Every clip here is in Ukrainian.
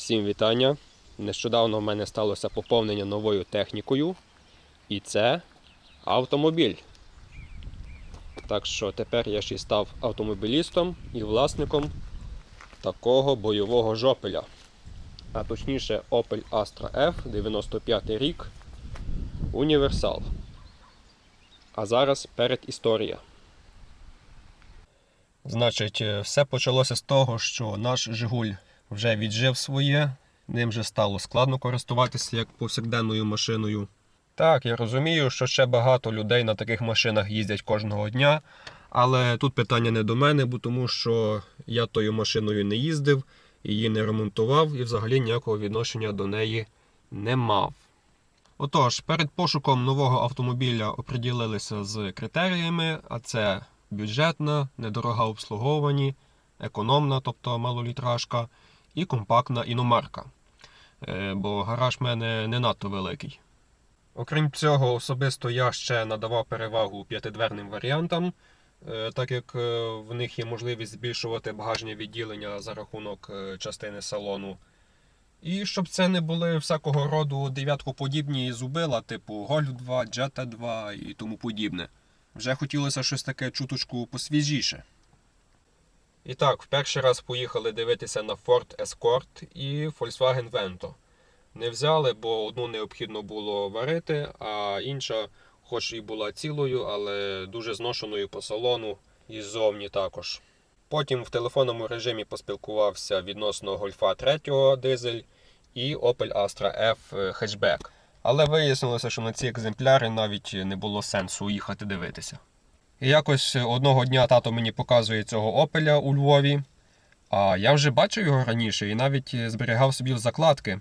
Всім вітання. Нещодавно в мене сталося поповнення новою технікою. І це автомобіль. Так що тепер я ще й став автомобілістом і власником такого бойового жопеля. А точніше Opel Astra F 95 рік. Універсал. А зараз передісторія. Значить, е, все почалося з того, що наш Жигуль вже віджив своє, ним вже стало складно користуватися як повсякденною машиною. Так, я розумію, що ще багато людей на таких машинах їздять кожного дня, але тут питання не до мене, бо тому що я тою машиною не їздив, її не ремонтував і взагалі ніякого відношення до неї не мав. Отож, перед пошуком нового автомобіля оприділилися з критеріями, а це бюджетна, недорога в обслуговуванні, економна, тобто малолітражка, і компактна іномарка. Е, Бо гараж в мене не надто великий. Окрім цього, особисто я ще надавав перевагу п'ятидверним варіантам, е, так як е, в них є можливість збільшувати багажне відділення за рахунок частини салону. І щоб це не були всякого роду дев'яткоподібні зубила, типу Golf 2, Jetta 2 і тому подібне. Вже хотілося щось таке чуточку посвіжіше. І так, в перший раз поїхали дивитися на Ford Escort і Volkswagen Vento. Не взяли, бо одну необхідно було варити, а інша, хоч і була цілою, але дуже зношеною по салону і ззовні також. Потім в телефонному режимі поспілкувався відносно Гольфа 3 дизель і Opel Astra F хетчбек. Але вияснилося, що на ці екземпляри навіть не було сенсу їхати дивитися. І якось одного дня тато мені показує цього Опеля у Львові. А я вже бачив його раніше і навіть зберігав собі закладки е,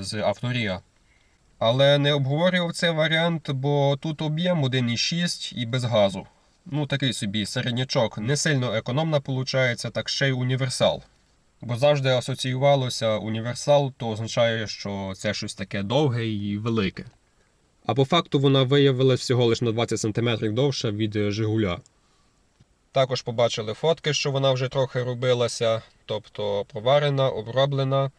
з Авторія. Але не обговорював цей варіант, бо тут об'єм 1,6 і без газу. Ну, такий собі середнячок, не сильно економна виходить, так ще й універсал. Бо завжди асоціювалося універсал, то означає, що це щось таке довге і велике. А по факту вона виявилась всього лише на 20 см довша від е, Жигуля. Також побачили фотки, що вона вже трохи робилася, тобто проварена, оброблена,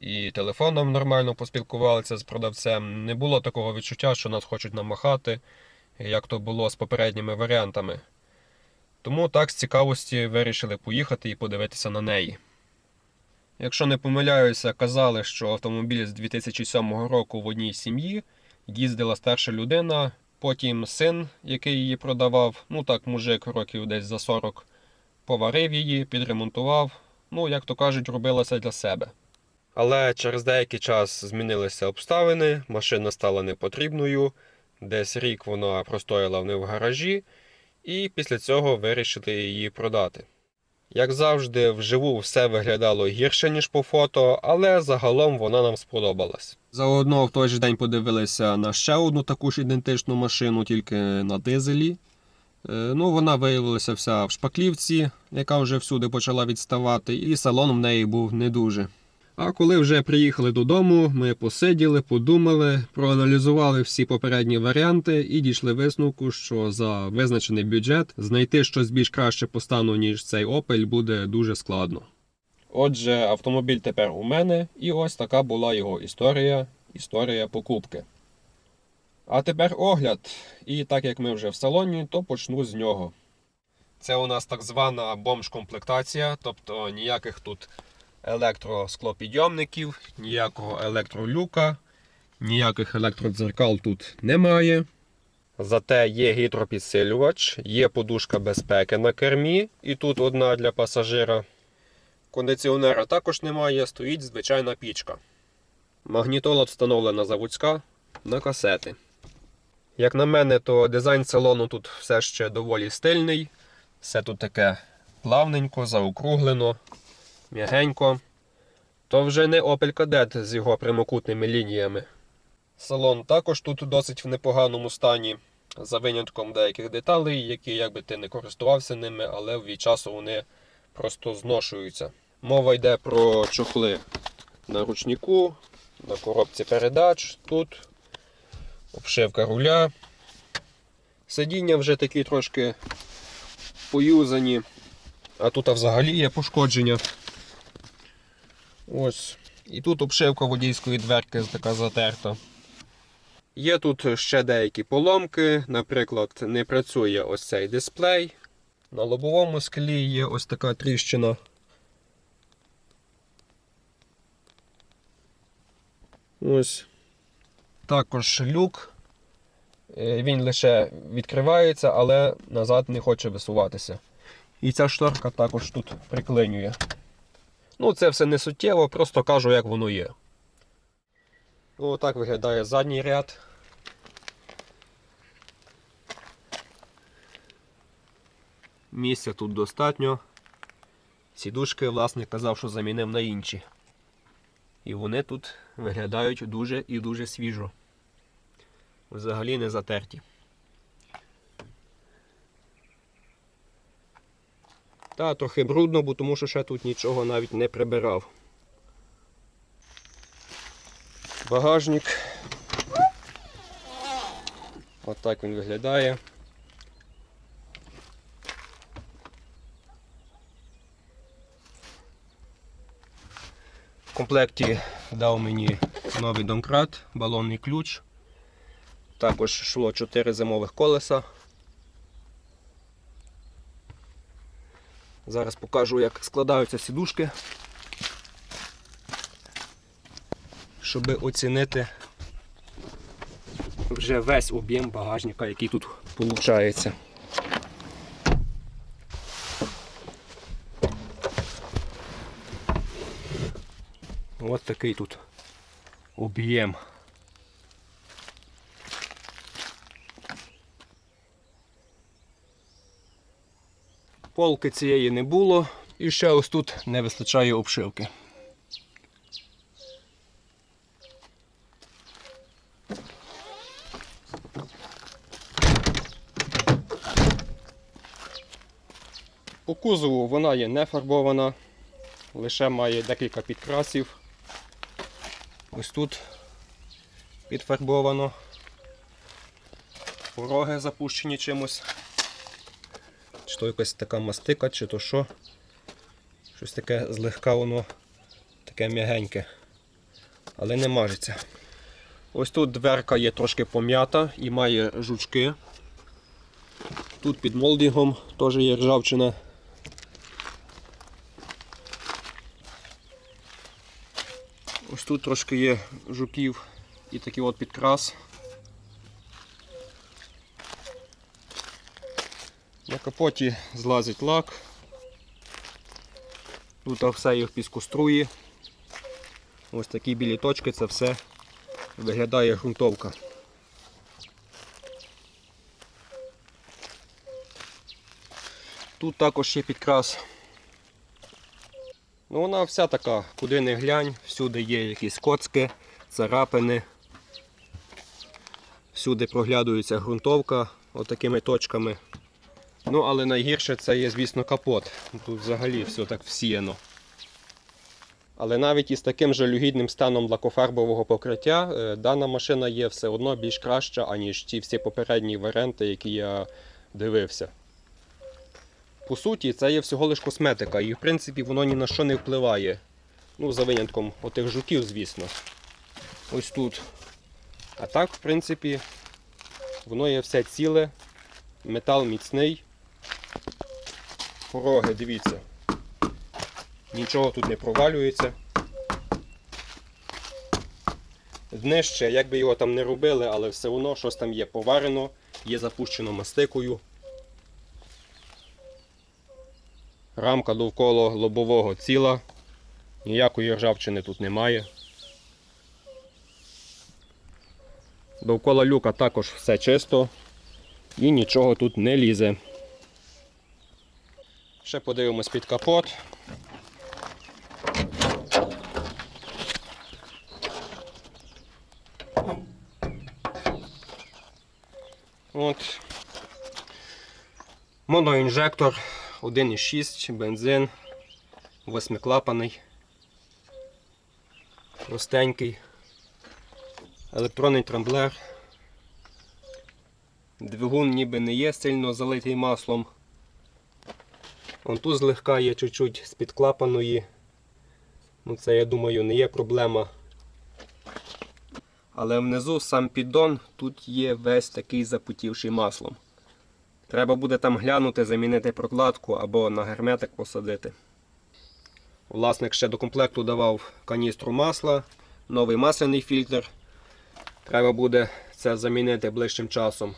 і телефоном нормально поспілкувалися з продавцем. Не було такого відчуття, що нас хочуть намахати, як то було з попередніми варіантами. Тому так з цікавості вирішили поїхати і подивитися на неї. Якщо не помиляюся, казали, що автомобіль з 2007 року в одній сім'ї їздила старша людина, потім син, який її продавав, ну так, мужик років десь за 40, поварив її, підремонтував, ну, як то кажуть, робилася для себе. Але через деякий час змінилися обставини, машина стала непотрібною, десь рік вона простояла в в гаражі, і після цього вирішили її продати. Як завжди, вживу все виглядало гірше, ніж по фото, але загалом вона нам сподобалась. Заодно в той же день подивилися на ще одну таку ж ідентичну машину, тільки на дизелі. Е, Ну, вона виявилася вся в шпаклівці, яка вже всюди почала відставати, і салон в неї був не дуже. А коли вже приїхали додому, ми посиділи, подумали, проаналізували всі попередні варіанти і дійшли висновку, що за визначений бюджет знайти щось більш краще по стану, ніж цей Opel, буде дуже складно. Отже, автомобіль тепер у мене, і ось така була його історія, історія покупки. А тепер огляд. І так як ми вже в салоні, то почну з нього. Це у нас так звана бомж-комплектація, тобто ніяких тут електросклопідйомників, ніякого електролюка, ніяких електродзеркал тут немає. Зате є гідропідсилювач, є подушка безпеки на кермі, і тут одна для пасажира. Кондиціонера також немає, стоїть звичайна пічка. Магнітола встановлена заводська на касети. Як на мене, то дизайн салону тут все ще доволі стильний. Все тут таке плавненько, заокруглено, м'ягенько. То вже не Opel Kadett з його прямокутними лініями. Салон також тут досить в непоганому стані, за винятком деяких деталей, які, якби ти не користувався ними, але від часу вони просто зношуються. Мова йде про чохли на ручнику, на коробці передач, тут обшивка руля. Сидіння вже такі трошки поюзані, а тут взагалі є пошкодження. Ось. І тут обшивка водійської дверки така затерта. Є тут ще деякі поломки, наприклад, не працює ось цей дисплей. На лобовому склі є ось така тріщина. Ось. Також люк. Е, Він лише відкривається, але назад не хоче висуватися. І ця шторка також тут приклинює. Ну, це все не суттєво, просто кажу, як воно є. Отак виглядає задній ряд. Місця тут достатньо. Сідушки власник казав, що замінив на інші. І вони тут виглядають дуже і дуже свіжо. Взагалі не затерті. Та, трохи брудно, бо тому що ще тут нічого навіть не прибирав. Багажник. Отак він виглядає. В комплекті дав мені новий домкрат, балонний ключ. Також йшло 4 зимових колеса. Зараз покажу, як складаються сідушки, щоб оцінити вже весь об'єм багажника, який тут виходить. Ось такий тут об'єм. Полки цієї не було. І ще ось тут не вистачає обшивки. По кузову вона є не фарбована, лише має декілька підкрасів. Ось тут підфарбовано. Пороги запущені чимось. То якась така мастика, чи то що. Щось таке злегка воно таке м'ягеньке, але не мажеться. Ось тут дверка є трошки пом'ята і має жучки. Тут під молдингом теж є ржавчина. Ось тут трошки є жуків і такий от підкрас. На капоті злазить лак. Тут все є в піскоструї. Ось такі білі точки, це все виглядає ґрунтовка. Тут також є підкрас. Ну вона вся така, куди не глянь, всюди є якісь коцки, царапини. Всюди проглядується ґрунтовка отакими точками. Ну, але найгірше це є, звісно, капот. Тут взагалі все так всіяно. Але навіть із таким жалюгідним станом лакофарбового покриття е, дана машина є все одно більш краща, аніж ті всі попередні варіанти, які я дивився. По суті, це є всього лиш косметика, і в принципі воно ні на що не впливає. Ну, за винятком отих жуків, звісно. Ось тут. А так, в принципі, воно є все ціле, метал міцний. Пороги, дивіться. Нічого тут не провалюється. Днище, як би його там не робили, але все одно щось там є поварено, є запущено мастикою. Рамка довкола лобового ціла. Ніякої ржавчини тут немає. Довкола люка також все чисто і нічого тут не лізе. Ще подивимось під капот. От. Моноінжектор 1,6, бензин, восьмиклапаний, простенький, електронний трамблер. Двигун ніби не є сильно залитий маслом. Вон тут є чуть-чуть з-під клапаної. Ну, це, я думаю, не є проблема. Але внизу сам піддон тут є весь такий запутівший маслом. Треба буде там глянути, замінити прокладку або на герметик посадити. Власник ще до комплекту давав каністру масла, новий масляний фільтр. Треба буде це замінити ближчим часом.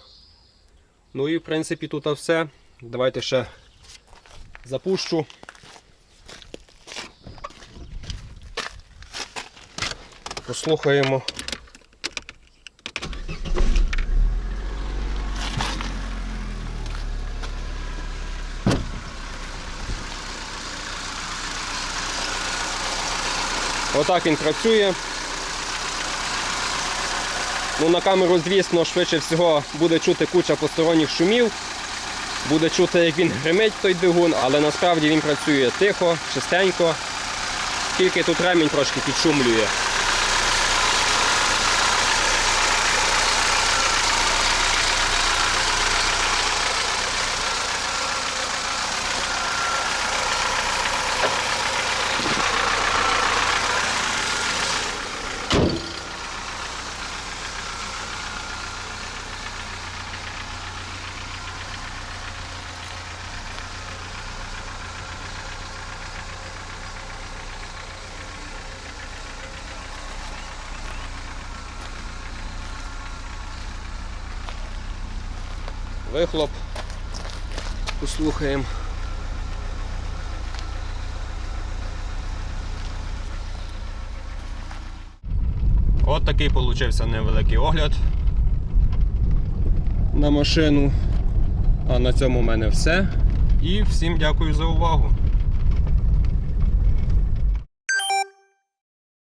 Ну і в принципі тут все. Давайте ще запущу. Послухаємо. Отак він працює. Ну, на камеру, звісно, швидше всього буде чути куча посторонніх шумів. Буде чути, як він гримить той двигун, але насправді він працює тихо, чистенько. Тільки тут ремінь трошки підшумлює. Вихлоп. Послухаємо. От такий получився невеликий огляд на машину. А на цьому в мене все. І всім дякую за увагу.